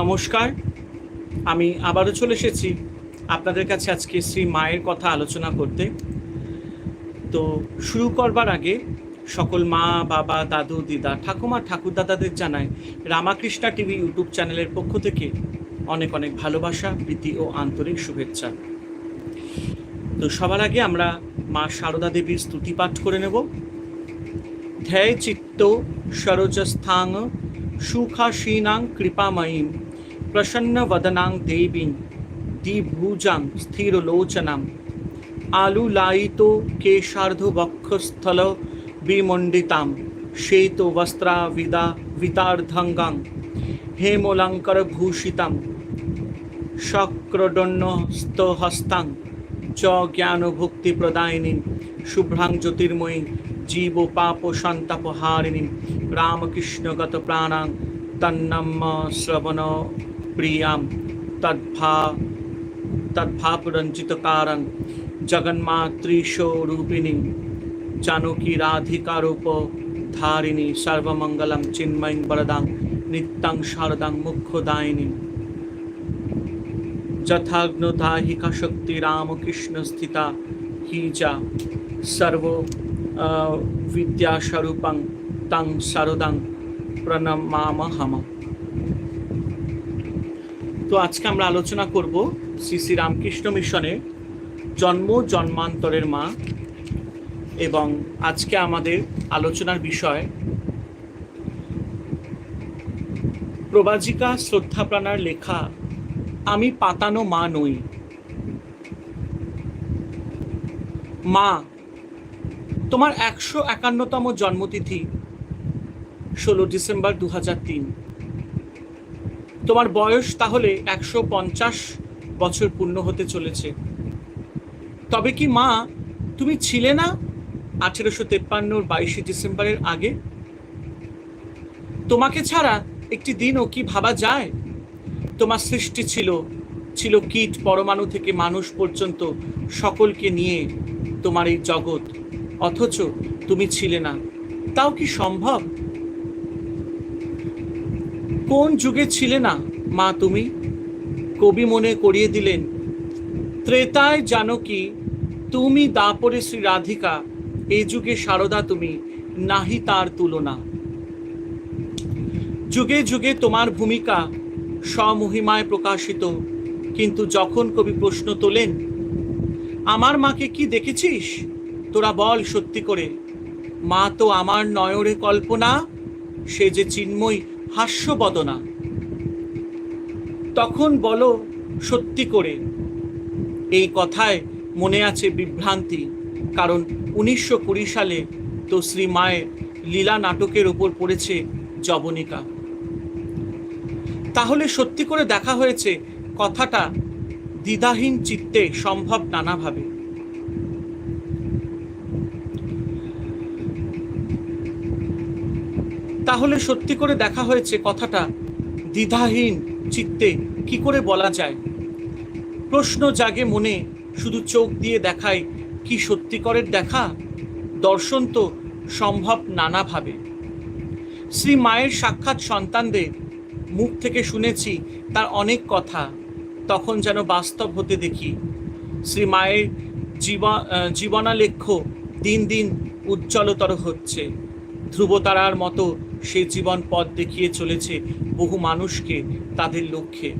নমস্কার। আমি আবারও চলে এসেছি আপনাদের কাছে আজকে শ্রী মায়ের কথা আলোচনা করতে। তো শুরু করবার আগে সকল মা, বাবা, দাদু, দিদা, ঠাকুমা, ঠাকুরদাদাদের জানাই রামাকৃষ্ণা টিভি ইউটিউব চ্যানেলের পক্ষ থেকে অনেক অনেক ভালোবাসা, প্রীতি ও আন্তরিক শুভেচ্ছা। তো সবার আগে আমরা মা সারদা দেবীর স্তুতি পাঠ করে নেব। ধ্যায় চিত্ত সরোজস্থাং সুখাসীনাং কৃপাময়ীম। আলুলায়িত কেশার্ধ বক্ষস্থল বিমণ্ডিতাম শ্বেত বস্ত্রাবিদা বিতার্ধঙ্গাং হেমলঙ্কর ভূষিতাম শক্রদণ্ডস্থহস্তাং চ জ্ঞানভক্তি প্রদায়িনী শুভ্রাং জ্যোতির্ময়ী জীব পাপ সন্তাপহারিণী রামকৃষ্ণগত প্রাণাং তন্নম শ্রবণ প্রিয়াম তদ্ভা তদ্ভাপরঞ্জিতকারং জগন্মাতৃস্বরূপিণী জানকী রাধিকারূপ ধারিণী সর্বমঙ্গলং চিন্ময়ী বরদাং নিত্যং শারদাং মুখ্যদায়িনী যথাগ্নদাহিকা শক্তি রামকৃষ্ণ স্থিতা হি যা সর্ব বিদ্যাস্বরূপং তং শারদাং প্রণমামহম তো আজকে আমরা আলোচনা করব শ্রী শ্রী রামকৃষ্ণ মিশনের জন্ম, জন্মান্তরের মা এবং আজকে আমাদের আলোচনার বিষয় প্রবাজিকা শ্রদ্ধাপ্রাণার লেখা, আমি পাতানো মা নই। মা, তোমার একশো একান্নতম জন্মতিথি, ষোলো ডিসেম্বর দু হাজার তিন। তোমার বয়স তাহলে একশো পঞ্চাশ বছর পূর্ণ হতে চলেছে। তবে কি মা, তুমি ছিলে না আঠেরোশো তেপ্পান্নর বাইশে ডিসেম্বরের আগে? তোমাকে ছাড়া একটি দিনও কি ভাবা যায়? তোমার সৃষ্টি ছিল ছিল কীট পরমাণু থেকে মানুষ পর্যন্ত সকলকে নিয়ে তোমার এই জগৎ। অথচ তুমি ছিলে না। তাও কি সম্ভব? কোন যুগে ছিলে না, মা তুমি? কবি মনে করিয়ে দিলেন, ত্রেতায় জানো কি, তুমি দাপরে শ্রী রাধিকা এই যুগে সারদা তুমি, নাহি তার তুলনা। যুগে যুগে তোমার ভূমিকা স্বমহিমায় প্রকাশিত, কিন্তু যখন কবি প্রশ্ন তোলেন, আমার মাকে কি দেখেছিস? তোরা বল সত্যি করে, মা তো আমার নয়রে কল্পনা, সে যে চিন্ময় হাস্যবদনা। তখন বলো সত্যি করে। এই কথায় মনে আছে বিভ্রান্তি, কারণ উনিশশো কুড়ি সালে তো শ্রী মায়ের লীলা নাটকের ওপর পড়েছে জবনিকা তাহলে সত্যি করে দেখা হয়েছে কথাটা দ্বিধাহীন চিত্তে সম্ভব নানাভাবে। তাহলে সত্যি করে দেখা হয়েছে কথাটা? দ্বিধাহীন চিত্তে কি করে বলা যায়? প্রশ্ন জাগে মনে, শুধু চোখ দিয়ে দেখায় কি সত্যিকরের দেখা? দর্শন তো সম্ভব নানাভাবে। শ্রী মায়ের সাক্ষাৎ সন্তানদের মুখ থেকে শুনেছি তার অনেক কথা, তখন যেন বাস্তব হতে দেখি। শ্রী মায়ের জীবা জীবনালেখ্য দিন দিন উজ্জ্বলতর হচ্ছে। ধ্রুবতারার মতো সে জীবন পথ দেখিয়ে চলেছে বহু মানুষকে তাদের লক্ষ্যে।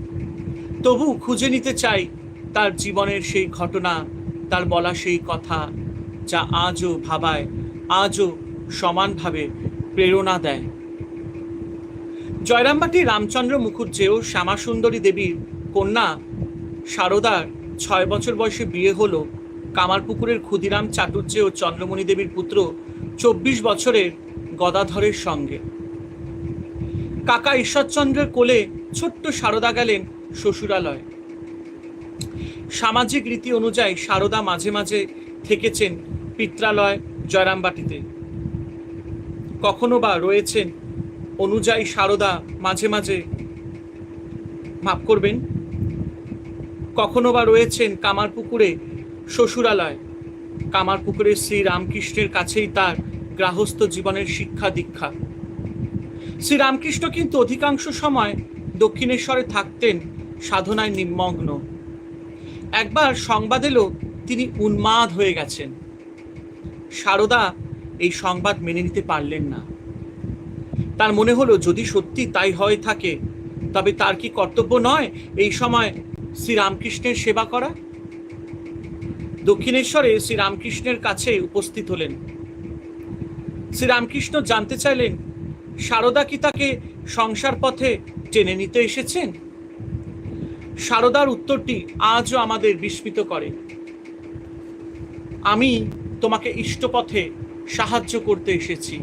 তবু খুঁজে নিতে চাই তার জীবনের সেই ঘটনা, তার বলা সেই কথা যা আজও ভাবায়, আজও সমানভাবে প্রেরণা দেয়। জয়রামবাটি রামচন্দ্র মুখুজ্জেও শ্যামাসুন্দরী দেবীর কন্যা শারদার ছয় বছর বয়সে বিয়ে হলো। কামারপুকুরের ক্ষুদিরাম চাটুর্যে ও চন্দ্রমণি দেবীর পুত্র চব্বিশ বছরের গদাধরের সঙ্গে। কাকা ঈশ্বরচন্দ্রের কোলে ছোট্ট শারদা গেলেন শ্বশুরালয়। সামাজিক রীতি অনুযায়ী শারদা মাঝে মাঝে থেকেছেন পিত্রালয় জয়রামবাটিতে। কখনো বা রয়েছেন অনুযায়ী শারদা মাঝে মাঝে। মাফ করবেন, কখনো বা রয়েছেন কামারপুকুরে শ্বশুরালয়। কামারপুকুরে শ্রী রামকৃষ্ণের কাছেই তার গ্রাহস্থ জীবনের শিক্ষা দীক্ষা। শ্রীরামকৃষ্ণ কিন্তু অধিকাংশ সময় দক্ষিণেশ্বরে থাকতেন সাধনায় নিমগ্ন। একবার সংবাদ এলো, তিনি উন্মাদ হয়ে গেছেন। সারদা এই সংবাদ মেনে নিতে পারলেন না। তার মনে হলো, যদি সত্যি তাই হয়ে থাকে, তবে তার কি কর্তব্য নয় এই সময় শ্রীরামকৃষ্ণের সেবা করা? দক্ষিণেশ্বরে শ্রীরামকৃষ্ণের কাছে উপস্থিত হলেন। শ্রীরামকৃষ্ণ জানতে চাইলেন, সারদা কি তাকে সংসার পথে টেনে নিতে এসেছেন? সারদার উত্তরটি আজও আমাদের বিস্মিত করে। আমি তোমাকে ইষ্টপথে সাহায্য করতে এসেছি।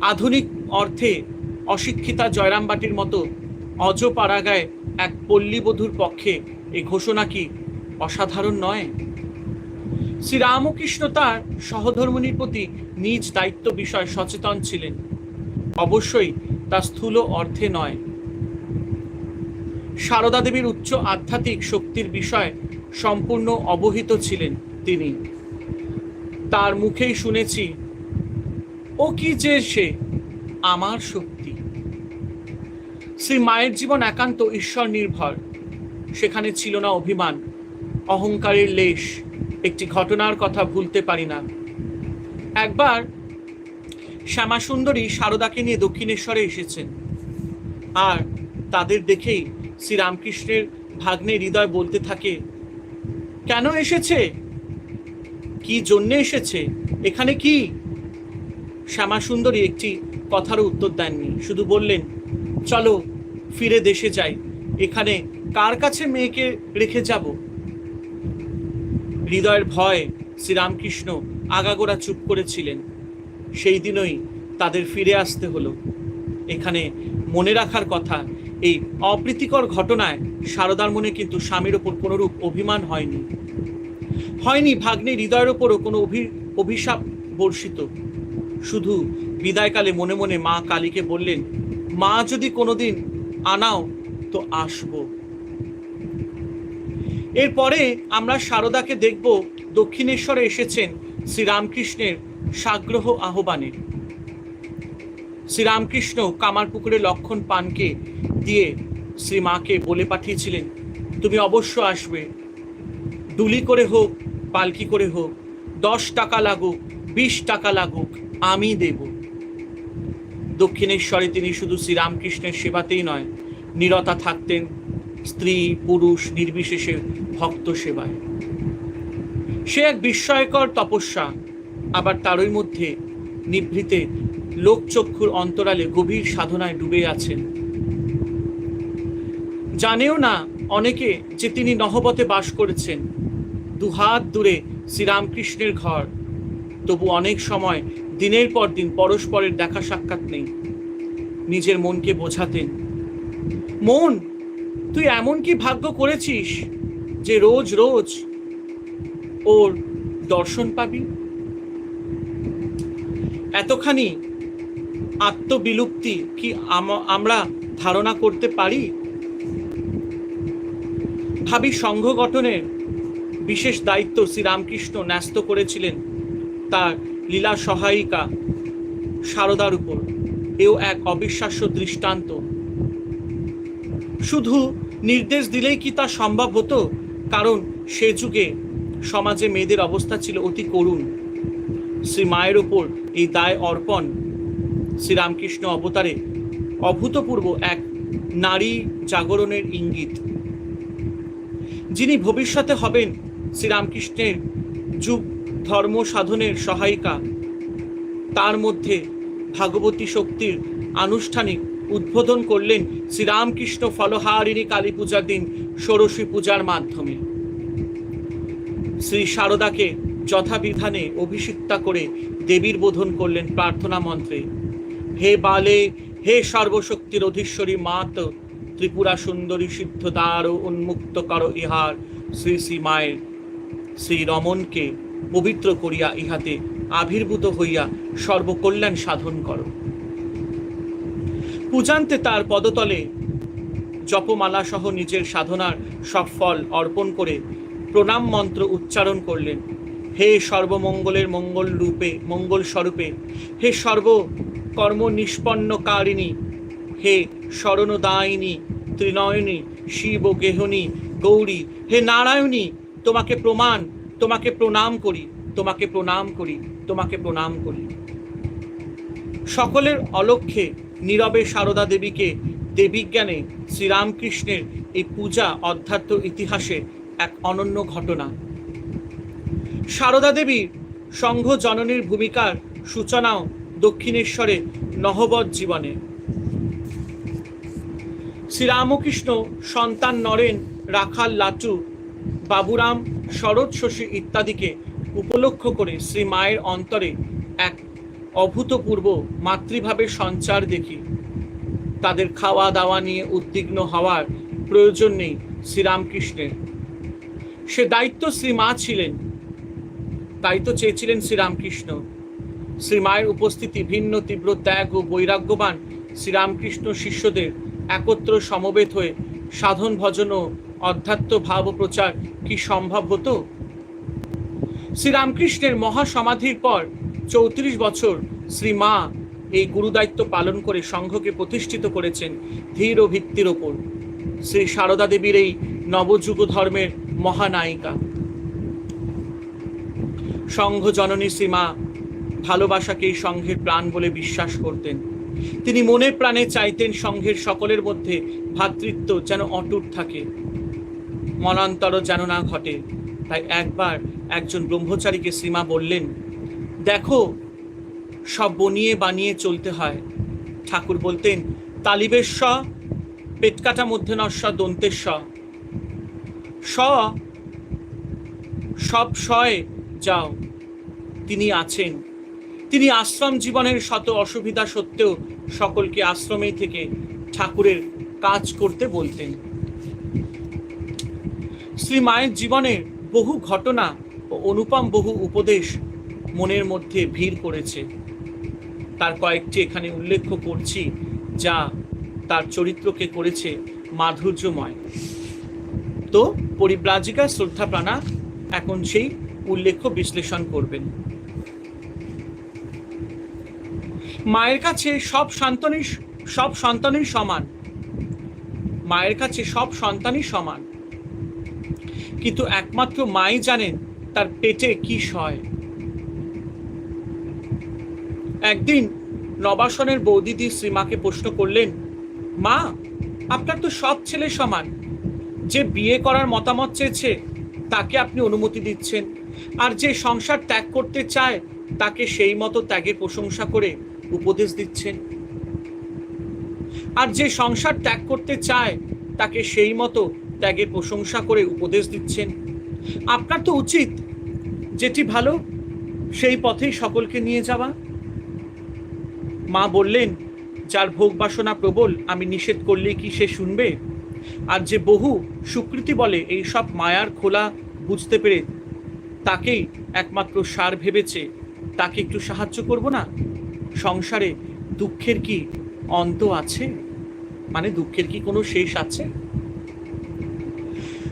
আধুনিক অর্থে অশিক্ষিতা জয়রামবাটির মতো অজপাড়াগায় এক পল্লীবধূর পক্ষে এই ঘোষণা কি অসাধারণ নয়? শ্রীরামকৃষ্ণ তার সহধর্মিনীর প্রতি নিজ দায়িত্ব বিষয় সচেতন ছিলেন। অবশ্যই তা স্থূল অর্থে নয়। সারদা দেবীর উচ্চ আধ্যাত্মিক শক্তির বিষয় সম্পূর্ণ অবহিত ছিলেন তিনি। তার মুখেই শুনেছি, ও কি যে সে আমার শক্তি? শ্রী মায়ের জীবন একান্ত ঈশ্বর নির্ভর। সেখানে ছিল না অভিমান, অহংকারের লেশ। একটি ঘটনার কথা ভুলতে পারি না। একবার শ্যামাসুন্দরী সারদাকে নিয়ে দক্ষিণেশ্বরে এসেছেন। আর তাদের দেখেই শ্রীরামকৃষ্ণের ভাগ্নে হৃদয় বলতে থাকে, কেন এসেছে? কি জন্যে এসেছে? এখানে কি? শ্যামাসুন্দরী একটি কথারও উত্তর দেননি, শুধু বললেন, চলো ফিরে দেশে যাই। এখানে কার কাছে মেয়েকে রেখে যাব? হৃদয়ের ভয় শ্রীরামকৃষ্ণ আগাগোড়া চুপ করেছিলেন। সেই দিনই তাদের ফিরে আসতে হলো। এখানে মনে রাখার কথা, এই অপ্রীতিকর ঘটনায় সারদার মনে কিন্তু স্বামীর ওপর কোনোরূপ অভিমান হয়নি। হয়নি ভাগ্নে হৃদয়ের ওপরও কোনো অভি অভিশাপ বর্ষিত। শুধু বিদায়কালে মনে মনে মা কালীকে বললেন, মা যদি কোনোদিন আনাও, তো আসব। এরপরে আমরা সারদাকে দেখব দক্ষিণেশ্বরে এসেছেন শ্রীরামকৃষ্ণের সাগ্রহ আহ্বানে। শ্রীরামকৃষ্ণ কামারপুকুরে লক্ষণ পানকে দিয়ে শ্রীমাকে বলে পাঠিয়েছিলেন, তুমি অবশ্য আসবে। ডুলি করে হোক, পালকি করে হোক, দশ টাকা লাগুক, বিশ টাকা লাগুক, আমি দেব। দক্ষিণেশ্বরে তিনি শুধু শ্রীরামকৃষ্ণের সেবাতেই নয়, নিরতা থাকতেন স্ত্রী, পুরুষ, নির্বিশেষে ভক্ত সেবায়। সে এক বিস্ময়কর তপস্যা, আবার তারই মধ্যে নিভৃতে লোকচক্ষুর অন্তরালে গভীর সাধনায় ডুবে আছেন। জানেও না অনেকে যে তিনি নহবতে বাস করেছেন। দুহাত দূরে শ্রীরামকৃষ্ণের ঘর। তবু অনেক সময় দিনের পর দিন পরস্পরের দেখা সাক্ষাৎ নেই। নিজের মনকে বোঝাতেন, মন তুই এমন কি ভাগ্য করেছিস যে রোজ রোজ ওর দর্শন পাবি? এতখানি আত্মবিলুপ্তি কি আম- আমরা ধারণা করতে পারি? ভাবি সংঘ গঠনের বিশেষ দায়িত্ব শ্রীরামকৃষ্ণ ন্যস্ত করেছিলেন তার লীলা সহায়িকা সারদার উপর। এও এক অবিশ্বাস্য দৃষ্টান্ত। শুধু নির্দেশ দিলেই কি তা সম্ভব হতো? কারণ সে যুগে সমাজে মেয়েদের অবস্থা ছিল অতি করুণ। শ্রী মায়ের ওপর এই দায় অর্পণ শ্রীরামকৃষ্ণ অবতারে অভূতপূর্ব এক নারী জাগরণের ইঙ্গিত। যিনি ভবিষ্যতে হবেন শ্রীরামকৃষ্ণের যুগ ধর্ম সাধনের সহায়িকা, তার মধ্যে ভাগবতী শক্তির আনুষ্ঠানিক উদ্বোধন করলেন শ্রীরামকৃষ্ণ ফলহারিণী কালী পূজার দিন ষোড়শী পূজার মাধ্যমে। শ্রী শারদাকে যথাবিধানে অভিষিক্তা করে দেবীর বোধন করলেন প্রার্থনা মন্ত্রে, হে বালে, হে সর্বশক্তির অধীশ্বরী মাত, ত্রিপুরা সুন্দরী সিদ্ধ দ্বার উন্মুক্ত কর ইহার শ্রী শ্রী মায়ের শ্রী রমণকে পবিত্র করিয়া ইহাতে আবির্ভূত হইয়া সর্বকল্যাণ সাধন করো। পূজান্তে তার পদতলে জপমালা সহ নিজের সাধনার সব ফল অর্পণ করে প্রণাম মন্ত্র উচ্চারণ করলেন। হে সর্বমঙ্গলের মঙ্গল রূপে, মঙ্গল স্বরূপে, হে সর্ব কর্ম নিষ্পন্নকারিণী হে শরণদায়িনী, ত্রিনয়নী, শিব গেহনী গৌরী, হে নারায়ণী, তোমাকে প্রমাণ, তোমাকে প্রণাম করি, তোমাকে প্রণাম করি, তোমাকে প্রণাম করি। সকলের অলক্ষ্যে নীরবে সারদা দেবীকে দেবীজ্ঞানে শ্রীরামকৃষ্ণের এই পূজা অধ্যাত্ম ইতিহাসে এক অনন্য ঘটনা। সারদা দেবীর সংঘ জননীর ভূমিকার সূচনাও দক্ষিণেশ্বরে নহবত জীবনে। শ্রীরামকৃষ্ণ সন্তান নরেন, রাখাল লাটু বাবুরাম, শরৎ শশী ইত্যাদিকে উপলক্ষ করে শ্রী মায়ের অন্তরে এক অভূতপূর্ব মাতৃভাবের সঞ্চার দেখি। তাদের খাওয়া দাওয়া নিয়ে উদ্বিগ্ন হওয়ার প্রয়োজন নেই শ্রীরামকৃষ্ণের। সে দায়িত্ব শ্রী মা ছিলেন, তাই তো চেয়েছিলেন শ্রীরামকৃষ্ণ। শ্রীমায়ের উপস্থিতি ভিন্ন, তীব্র ত্যাগ ও বৈরাগ্যবান শ্রীরামকৃষ্ণ শিষ্যদের একত্র সমবেত হয়ে সাধন, ভজন ও অধ্যাত্ম ভাব প্রচার কি সম্ভব হতো? শ্রীরামকৃষ্ণের মহাসমাধির পর চৌত্রিশ বছর শ্রী মা এই গুরুদায়িত্ব পালন করে সংঘকে প্রতিষ্ঠিত করেছেন ধীর ও ভিত্তির ওপর। শ্রী সারদা দেবীর এই নবযুগ ধর্মের মহানায়িকা। সংঘ জননী শ্রীমা ভালোবাসাকে এই সংঘের প্রাণ বলে বিশ্বাস করতেন। তিনি মনে প্রাণে চাইতেন সংঘের সকলের মধ্যে ভ্রাতৃত্ব যেন অটুট থাকে। মনান্তর যেন না ঘটে। তাই একবার একজন ব্রহ্মচারীকে শ্রীমা বললেন দেখো, সব বনিয়ে বানিয়ে চলতে হয়। ঠাকুর বলতেন, তালিবের স পেটকাটা মধ্যে নস্ব দন্তের স স সব শয়ে যাও। তিনি আছেন। তিনি আশ্রম জীবনের শত অসুবিধা সত্ত্বেও সকলকে আশ্রমেই থেকে ঠাকুরের কাজ করতে বলতেন। শ্রী মায়ের জীবনের বহু ঘটনা ও অনুপম বহু উপদেশ মনের মধ্যে ভিড় করেছে। তার কয়েকটি এখানে উল্লেখ করছি, যা তার চরিত্রকে করেছে মাধুর্যময়। তো পরিব্রাজিকা শ্রদ্ধা প্রাণা এখন সেই উল্লেখ্য বিশ্লেষণ করবেন। মায়ের কাছে সব সন্তানই সব সন্তানই সমান। মায়ের কাছে সব সন্তানই সমান। কিন্তু একমাত্র মাই জানেন তার পেটে কি সয়। একদিন নবাসনের বৌদিদি শ্রীমাকে প্রশ্ন করলেন, মা, আপনার তো সব ছেলে সমান। যে বিয়ে করার মতামত চেয়েছে, তাকে আপনি অনুমতি দিচ্ছেন। আর যে সংসার ত্যাগ করতে চায়, তাকে সেই মতো ত্যাগের প্রশংসা করে উপদেশ দিচ্ছেন। আর যে সংসার ত্যাগ করতে চায়, তাকে সেই মতো ত্যাগের প্রশংসা করে উপদেশ দিচ্ছেন। আপনার তো উচিত, যেটি ভালো, সেই পথেই সকলকে নিয়ে যাওয়া। মা বললেন, যার ভোগ বাসনা প্রবল, আমি নিষেধ করলেই কি সে শুনবে? আর যে বহু সুকৃতি বলে, এই সব মায়ার খোলা বুঝতে পেরে তাকেই একমাত্র সার ভেবেছে, তাকে একটু সাহায্য করব না? সংসারে দুঃখের কি অন্ত আছে? মানে দুঃখের কি কোনো শেষ আছে?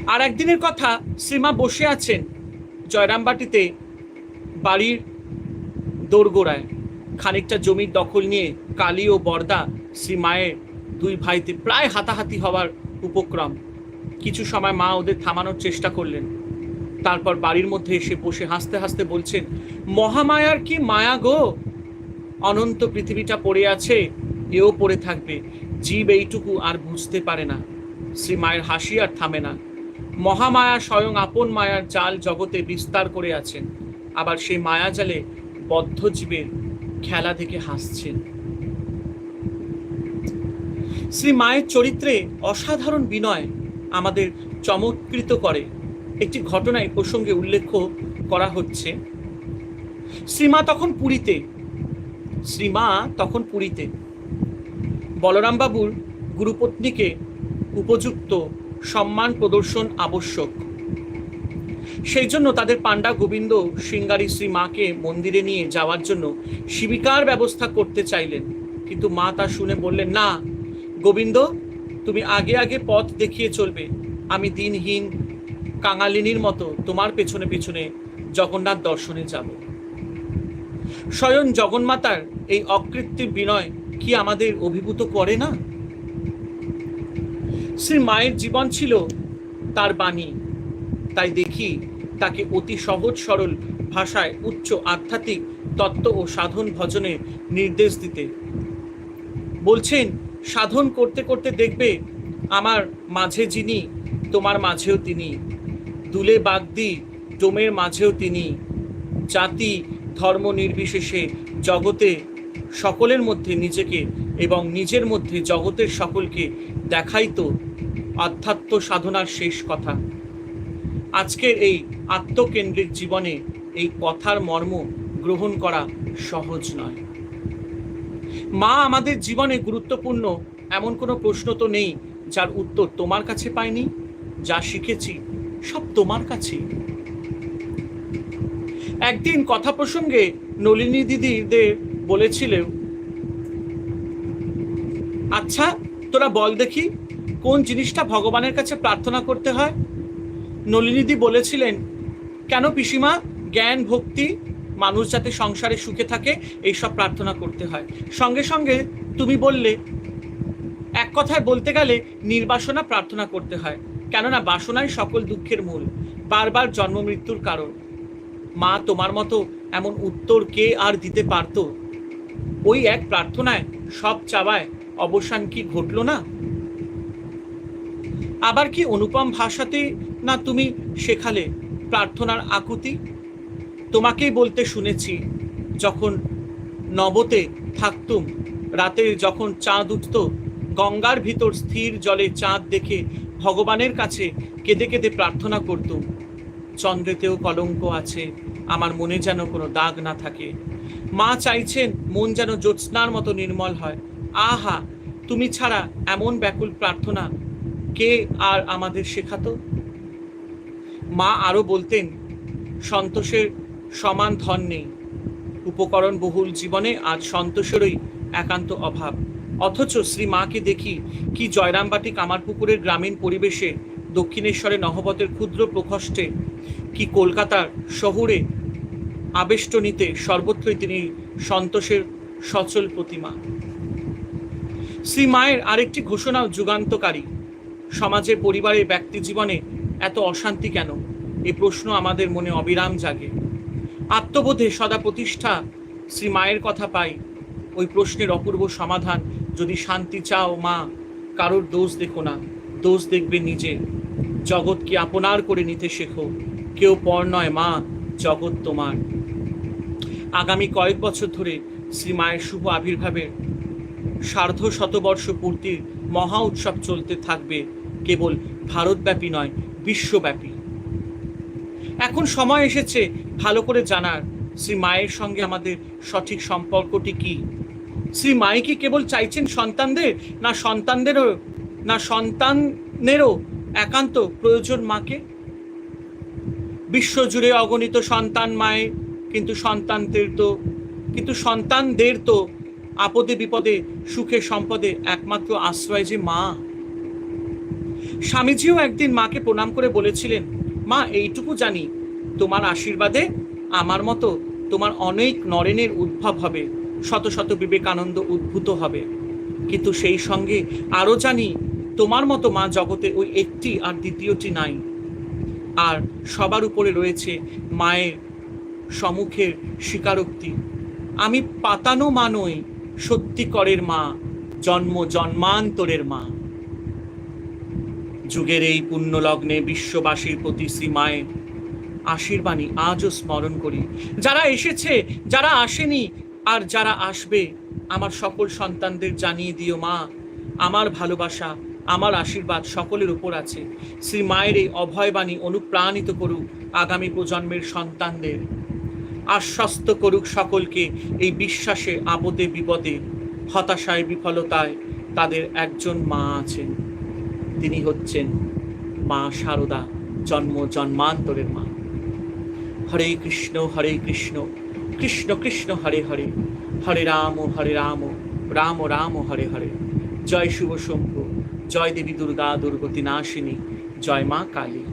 আর একদিনের কথা শ্রীমা বসে আছেন জয়রামবাটিতে বাড়ির দোরগোড়ায়। খানিকটা জমির দখল নিয়ে কালী ও বর্দা, শ্রী মায়ের দুই ভাইতে প্রায় হাতাহাতি হওয়ার উপক্রম। কিছু সময় মা ওদের থামানোর চেষ্টা করলেন। তারপর বাড়ির মধ্যে এসে বসে হাসতে হাসতে বলছেন, মহামায়ার কি মায়া গো? অনন্ত পৃথিবীটা পড়ে আছে, এও পড়ে থাকবে। জীব এইটুকু আর বুঝতে পারে না শ্রী মায়ের হাসি আর থামে না। মহামায়া স্বয়ং আপন মায়ার জাল জগতে বিস্তার করে আছেন। আবার সেই মায়া জালে বদ্ধ জীবের খেলা দেখে হাসছেন। শ্রী মায়ের চরিত্রে অসাধারণ বিনয় আমাদের চমৎকৃত করে। একটি ঘটনা এই প্রসঙ্গে উল্লেখ করা হচ্ছে। শ্রীমা তখন পুরীতে। শ্রীমা তখন পুরীতে। বলরামবাবুর গুরুপত্নীকে উপযুক্ত সম্মান প্রদর্শন আবশ্যক। সেই জন্য তাদের পাণ্ডা গোবিন্দ সিঙ্গারি শ্রী মাকে মন্দিরে নিয়ে যাওয়ার জন্য শিবিকার ব্যবস্থা করতে চাইলেন। কিন্তু মা তা শুনে বললেন, না, গোবিন্দ, তুমি আগে আগে পথ দেখিয়ে চলবে। আমি দিনহীন কাঙালিনীর মতো তোমার পেছনে পেছনে জগন্নাথ দর্শনে যাব। স্বয়ং জগন্মাতার এই অকৃত্রিম বিনয় কি আমাদের অভিভূত করে না? শ্রী মায়ের জীবন ছিল তার বাণী। তাই দেখি তাকে অতি সহজ সরল ভাষায় উচ্চ আধ্যাত্মিক তত্ত্ব ও সাধন ভজনে নির্দেশ দিতে। বলছেন, সাধন করতে করতে দেখবে আমার মাঝে যিনি, তোমার মাঝেও তিনি। দুলে বাগদি, ডোমের মাঝেও তিনি। জাতি, ধর্ম নির্বিশেষে জগতে সকলের মধ্যে নিজেকে এবং নিজের মধ্যে জগতের সকলকে দেখাই তো আধ্যাত্ম সাধনার শেষ কথা। আজকের এই আত্মকেন্দ্রিক জীবনে এই কথার মর্ম গ্রহণ করা সহজ নয়। মা, আমাদের জীবনে গুরুত্বপূর্ণ এমন কোনো প্রশ্ন তো নেই যার উত্তর তোমার কাছে পাইনি, যা শিখেছি সব তোমার কাছেই একদিন কথা প্রসঙ্গে নলিনী দিদিদের বলেছিলেন আচ্ছা তোরা বল দেখি, কোন জিনিসটা ভগবানের কাছে প্রার্থনা করতে হয়? নলিনীদি বলেছিলেন, কেন পিসিমা? জ্ঞান, ভক্তি, মানুষ যাতে সংসারে সুখে থাকে, এইসব প্রার্থনা করতে হয়। সঙ্গে সঙ্গে তুমি বললে, এক কথায় বলতে গেলে নির্বাসনা প্রার্থনা করতে হয়, কেননা বাসনাই সকল দুঃখের মূল, বারবার জন্ম মৃত্যুর কারণ। মা, তোমার মতো এমন উত্তর কে আর দিতে পারতো? ওই এক প্রার্থনায় সব চাওয়ায় অবসান কি ঘটলো না? আবার কি অনুপম ভাষাতে না তুমি শেখালে প্রার্থনার আকুতি? তোমাকেই বলতে শুনেছি, যখন নবতে থাকতুম, রাতে যখন চাঁদ উঠত, গঙ্গার ভিতর স্থির জলে চাঁদ দেখে ভগবানের কাছে কেঁদে কেঁদে প্রার্থনা করতুম। চন্দ্রেতেও কলঙ্ক আছে, আমার মনে যেন কোনো দাগ না থাকে। মা চাইছেন মন যেন জ্যোৎস্নার মতো নির্মল হয়। আহা, তুমি ছাড়া এমন ব্যাকুল প্রার্থনা কে আর আমাদের শেখাতো? মা আরও বলতেন, সন্তোষের সমান ধন নেই। উপকরণ বহুল জীবনে আজ সন্তোষেরই একান্ত অভাব। অথচ শ্রী মাকে দেখি কি জয়রামবাটি কামারপুকুরের গ্রামীণ পরিবেশে দক্ষিণেশ্বরে নহবতের ক্ষুদ্র প্রকোষ্ঠে, কি কলকাতার শহুরে আবেষ্টনীতে সর্বত্রই তিনি সন্তোষের সচল প্রতিমা। শ্রী মায়ের আরেকটি ঘোষণাও যুগান্তকারী। সমাজে, পরিবারে, ব্যক্তি জীবনে এত অশান্তি কেন? এই প্রশ্ন আমাদের মনে অবিরাম জাগে। আত্মবোধে সদা প্রতিষ্ঠা, শ্রী মায়ের কথা পাই। ওই প্রশ্নের অপূর্ব সমাধান যদি শান্তি চাও মা, কারোর দোষ দেখো না। দোষ দেখবে নিজে। জগৎকে আপনার করে নিতে শেখো? কেউ পর নয় মা, জগৎ তোমার। আগামী কয়েক বছর ধরে শ্রী মায়ের শুভ আবির্ভাবের সার্ধ শতবর্ষ পূর্তির মহা উৎসব চলতে থাকবে, কেবল ভারতব্যাপী নয় বিশ্বব্যাপী। এখন সময় এসেছে ভালো করে জানার শ্রী মায়ের সঙ্গে আমাদের সঠিক সম্পর্কটি কি? শ্রী মাই কি কেবল চাইছেন সন্তানদের, না সন্তানদেরও, না সন্তানেরও একান্ত প্রয়োজন মাকে? বিশ্বজুড়ে অগণিত সন্তান মায়ের, কিন্তু সন্তানদের তো, কিন্তু সন্তানদের তো আপদে বিপদে, সুখে সম্পদে একমাত্র আশ্রয় যে মা। স্বামীজিও একদিন মাকে প্রণাম করে বলেছিলেন, মা, এইটুকু জানি, তোমার আশীর্বাদে আমার মতো তোমার অনেক নরেনের উদ্ভব হবে, শত শত বিবেকানন্দ উদ্ভূত হবে। কিন্তু সেই সঙ্গে আরও জানি, তোমার মতো মা জগতে ওই একটি আর দ্বিতীয়টি নাই। আর সবার উপরে রয়েছে মায়ের সম্মুখের স্বীকারোক্তি। আমি পাতানো মা নই, সত্যিকরের মা, জন্ম জন্মান্তরের মা। যুগের এই পুণ্যলগ্নে বিশ্ববাসীর প্রতি শ্রী মায়ের আশীর্বাণী আজও স্মরণ করি। যারা এসেছে, যারা আসেনি, আর যারা আসবে, আমার সকল সন্তানদের জানিয়ে দিও মা, আমার ভালোবাসা, আমার আশীর্বাদ সকলের উপর আছে। শ্রী মায়ের এই অভয়বাণী অনুপ্রাণিত করুক আগামী প্রজন্মের সন্তানদের। আশ্বস্ত করুক সকলকে এই বিশ্বাসে, আপদে, বিপদে, হতাশায়, বিফলতায় তাদের একজন মা আছেন। তিনি হচ্ছেন মা শারদা জন্ম জন্মান্তরের মা। হরে কৃষ্ণ হরে কৃষ্ণ কৃষ্ণ কৃষ্ণ হরে হরে হরে রাম হরে রাম রাম রাম হরে হরে। জয় শুভ শম্ভু, জয় দেবী দুর্গা দুর্গতি নাশিনী জয় মা কালী।